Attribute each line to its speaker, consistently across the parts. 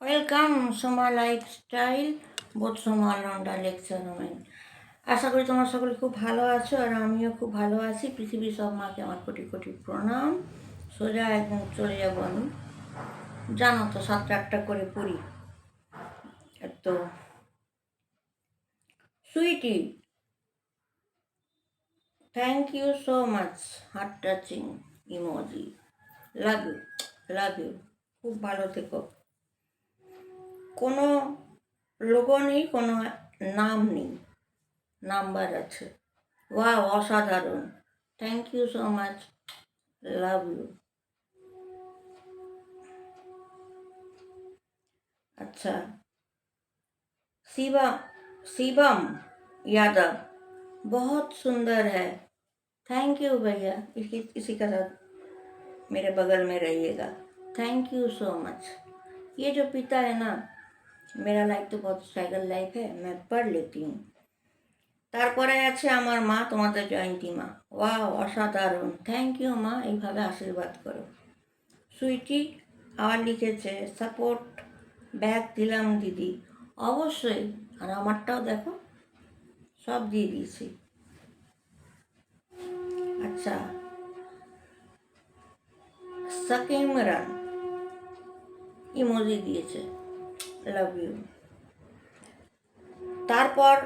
Speaker 1: Welcome Soma lifestyle বোধ সোমা লন্ডা lecture রুমেন আশা করি তোমার সকলে খুব ভালো আছো আর আমিও খুব ভালো আছি। পৃথিবীর সব মাকে আমার কোটি কোটি প্রণাম। সোজা একদম চলে যাব আমি। জানো তো, সাতটা আটটা করে পড়ি। তো Sweety thank you so much heart touching emoji love you love you খুব ভালো থেকো। কোনো লোগো নেই কোনো নাম নেই নাম্বার আছে ওয়া অসাধারণ thank you so much love you अच्छा शिवम शिवम यादव बहुत सुंदर है थैंक यू भैया इसी इसी का साथ मेरे बगल में रहिएगा थैंक यू सो मच ये जो पिता है ना मेरा लाइफ तो बहुत स्ट्रगल लाइफ है मैं पढ़ लेती हूँ তারপরে আছে আমার মা তোমাদের জয়ন্তী মা ওয়া অসাধারণ থ্যাংক ইউ মা এইভাবে আশীর্বাদ করো সুইটি আবার লিখেছে সাপোর্ট ব্যাগ দিলাম দিদি অবশ্যই আর আমারটাও দেখো সব দিয়ে দিয়েছি আচ্ছা সাকিমরান ইমোজি দিয়েছে লাভ ইউ তারপর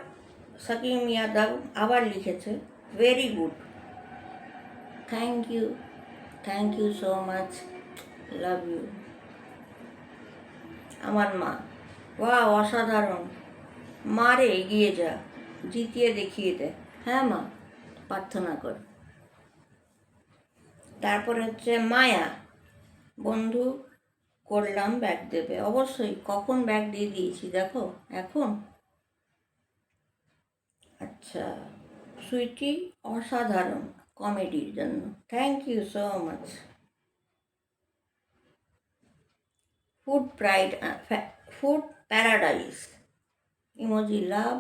Speaker 1: সাকিম ইয়াদব আবার লিখেছে very good thank you thank you so much love you আমার মা ওয়া অসাধারণ। মারে এগিয়ে যা। জিতিয়ে দেখিয়ে দে। হ্যাঁ মা, প্রার্থনা কর। তারপর হচ্ছে মায়া। বন্ধু করলাম ব্যাগ দেবে। অবশ্যই, কখন ব্যাগ দিয়ে দিয়েছি দেখো, এখন? আচ্ছা সুইটি অসাধারণ কমেডির জন্য। Thank you so much food pride food paradise emoji love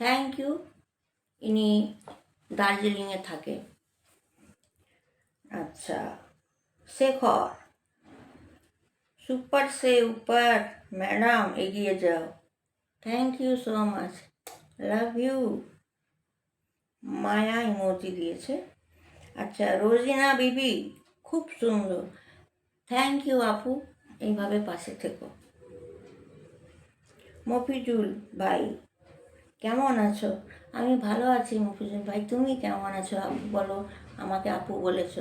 Speaker 1: thank you ইনি দার্জিলিংয়ে থাকে। আচ্ছা শেখর। সুপার সে উপর, ম্যাডাম, এগিয়ে যাও। Thank you so much love you Maya emoji দিয়েছে। আচ্ছা রোজিনা বিবি, খুব সুন্দর। থ্যাংক ইউ আপু। এইভাবে পাশে থেকো। মফিজুল ভাই, কেমন আছো? আমি ভালো আছি মফিজুল ভাই। তুমি কেমন আছো আপু বলো, আমাকে আপু বলেছ।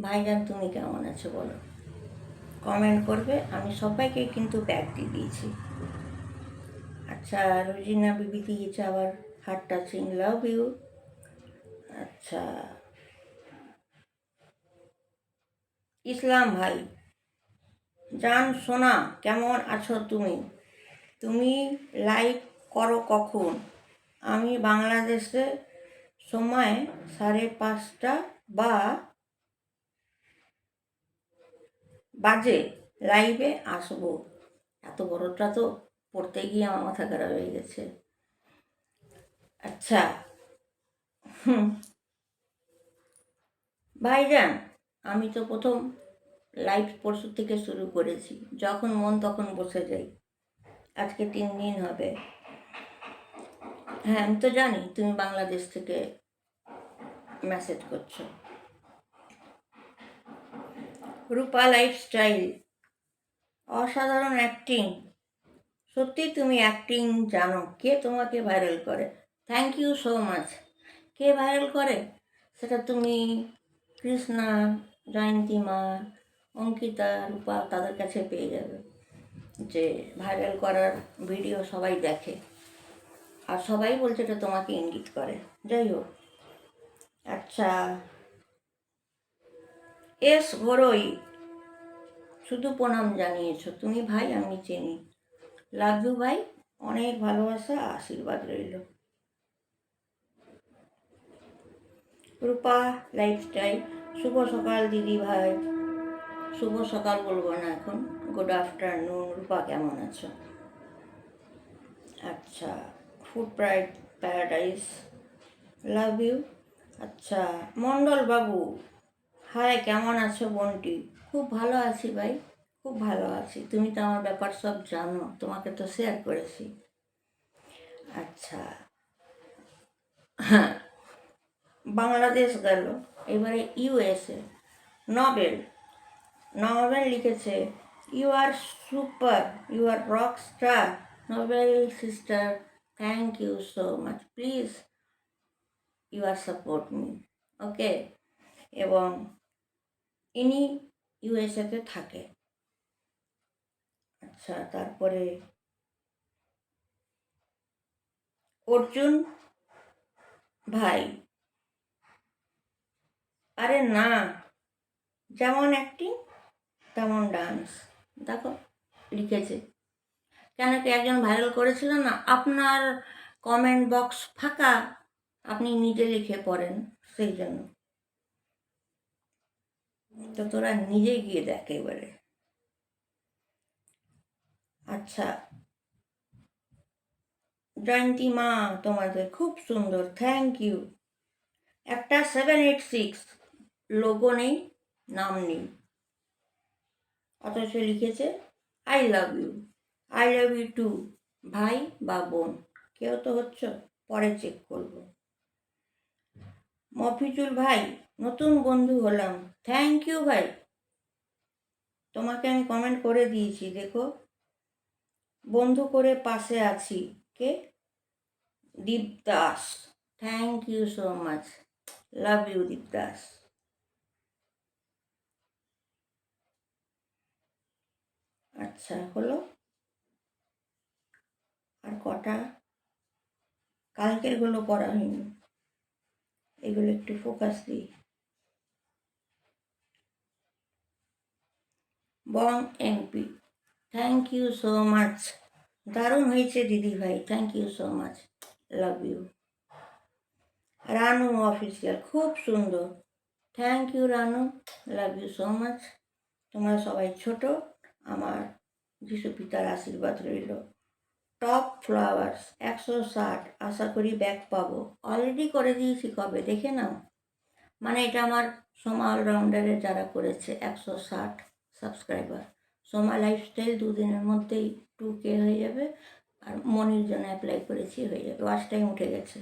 Speaker 1: ভাইজান, তুমি কেমন আছো বলো। কমেন্ট করবে, আমি সবাইকে কিন্তু ব্যাগ দিয়ে দিয়েছি। আচ্ছা রোজিনা বিবি দিয়েছে আবার হার্ট টাচিং লাভ ইউ আচ্ছা। ইসলাম ভাই, জান সোনা, কেমন আছো তুমি? তুমি লাইভ করো কখন? আমি বাংলাদেশে সময় সাড়ে পাঁচটা বা বাজে লাইভে আসব। এত বড়টা তো পড়তে গিয়ে আমার মাথা খারাপ হয়ে গেছে। আচ্ছা হুম। ভাইজান, আমি তো প্রথম লাইভ পরশু থেকে শুরু করেছি। যখন মন তখন বসে যাই আজকে তিন দিন হবে। হ্যাঁ আমি তো জানি তুমি বাংলাদেশ থেকে মেসেজ করছ। রূপা লাইফস্টাইল অসাধারণ অ্যাক্টিং সত্যি তুমি অ্যাক্টিং জানো। কে তোমাকে ভাইরাল করে? থ্যাংক ইউ সো মাচ কে ভাইরাল করে? সেটা তুমি কৃষ্ণা জয়ন্তী মা অঙ্কিতা, রূপা তাদের কাছে পেয়ে যাবে। যে ভাইরাল করার ভিডিও সবাই দেখে। আর সবাই বলছে এটা তোমাকে ইঙ্গিত করে। যাই হোক। আচ্ছা এস ঘরোই শুধু প্রণাম জানিয়েছো। তুমি ভাই, আমি চিনি। লাভ ভাই। অনেক ভালোবাসা, আশীর্বাদ রইল। রূপা লাইফস্টাইল শুভ সকাল, দিদি ভাই। শুভ সকাল বলব না এখন। গুড আফটারনুন রূপা, কেমন আছো? আচ্ছা food pride paradise love you আচ্ছা মণ্ডল বাবু। হাই, কেমন আছো বোনটি? খুব ভালো আছি ভাই, খুব ভালো আছি। তুমি তো আমার ব্যাপার সব জানো, তোমাকে তো শেয়ার করেছি। আচ্ছা। হ্যাঁ বাংলাদেশ গেল, এবারে ইউএসএ নবেল নবেল লিখেছে you are super you are rock star Noble sister thank you so much please you are support me okay এবং ইনি ইউএসএতে থাকে। আচ্ছা তারপরে অর্জুন ভাই। আরে না, যেমন অ্যাক্টিং তেমন ডান্স দেখো, লিখেছে। কেন কি একজন ভাইরাল করেছিল না? আপনার কমেন্ট বক্স ফাঁকা, আপনি নিজে লিখে পড়েন সেই জন্য তো তোরা নিজে গিয়ে দেখ এবারে। আচ্ছা। জয়ন্তী মা, তোমাদের খুব সুন্দর থ্যাংক ইউ একটা সেভেন এইট সিক্স লোগো নেই, নাম নেই। অথচ লিখেছে I love you I love you too ভাই বা বোন। কেউ তো হচ্ছ, পরে চেক করব। মফিজুল ভাই নতুন বন্ধু হলাম। থ্যাংক ইউ ভাই। তোমাকে আমি কমেন্ট করে দিয়েছি, দেখো। বন্ধু করে পাশে আছি। কে? Deep Das thank you so much love you Deep Das আচ্ছা হলো। আর কটা? কালকেরগুলো করা হয়নি। এগুলো একটু ফোকাস দিই। Bong MP. Thank you so much দারুণ হয়েছে দিদি ভাই। Thank you so much love you Ranu official খুব সুন্দর। Thank you Ranu. Love you so much তোমরা সবাই ছোট। আমার যিশু পিতার আশীর্বাদ রইল। টপ ফ্লাওয়ার্স একশো ষাট। আশা করি ব্যাক পাবো। অলরেডি করে দিয়েছি কবে? দেখে নাও। মানে এটা আমার সোমা অলরাউন্ডারের যারা করেছে, একশো ষাট। সাবস্ক্রাইবার সোমা লাইফস্টাইল দুদিনের মধ্যেই টু কে হয়ে যাবে আর মনির জন্য অ্যাপ্লাই করেছি হয়ে যাবে। ওয়াচ টাইম উঠে গেছে।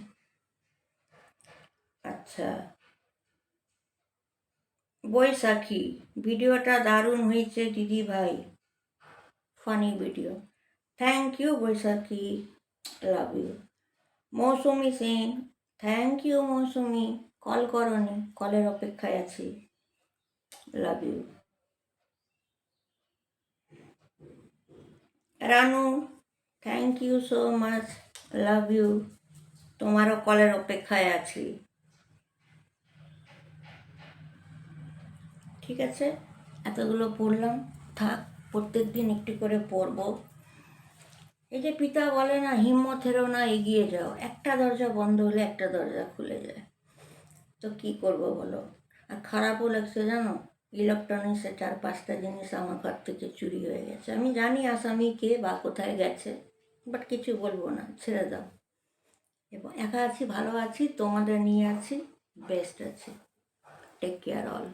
Speaker 1: আচ্ছা। বৈশাখী, ভিডিওটা দারুণ হয়েছে দিদি ভাই। Funny video thank you Baishakhi. Love you Mousumi Singh thank you Mousumi. Call করনি, কলের অপেক্ষায় আছি। Love you Ranu thank you so much love you তোমারও কলের অপেক্ষায় আছি। ঠিক আছে, এতগুলো পড়লাম। থাক প্রত্যেক দিন একটু করে পড়ব। এই যে পিতা বলে না হিম্মতেরও না, এগিয়ে যাও। একটা দরজা বন্ধ হলে একটা দরজা খুলে যায়। তো কি করব বলো? আর খারাপও লাগছে জানো? ইলেকট্রনিক্সের চার পাঁচটা জিনিস আমার ঘর থেকে চুরি হয়ে গেছে। আমি জানি আসামি কে বা কোথায় গেছে বাট কিছু বলব না, ছেড়ে দাও। এবং একা আছি, ভালো আছি, তোমাদের নিয়ে আছি বেস্ট আছি। Take care all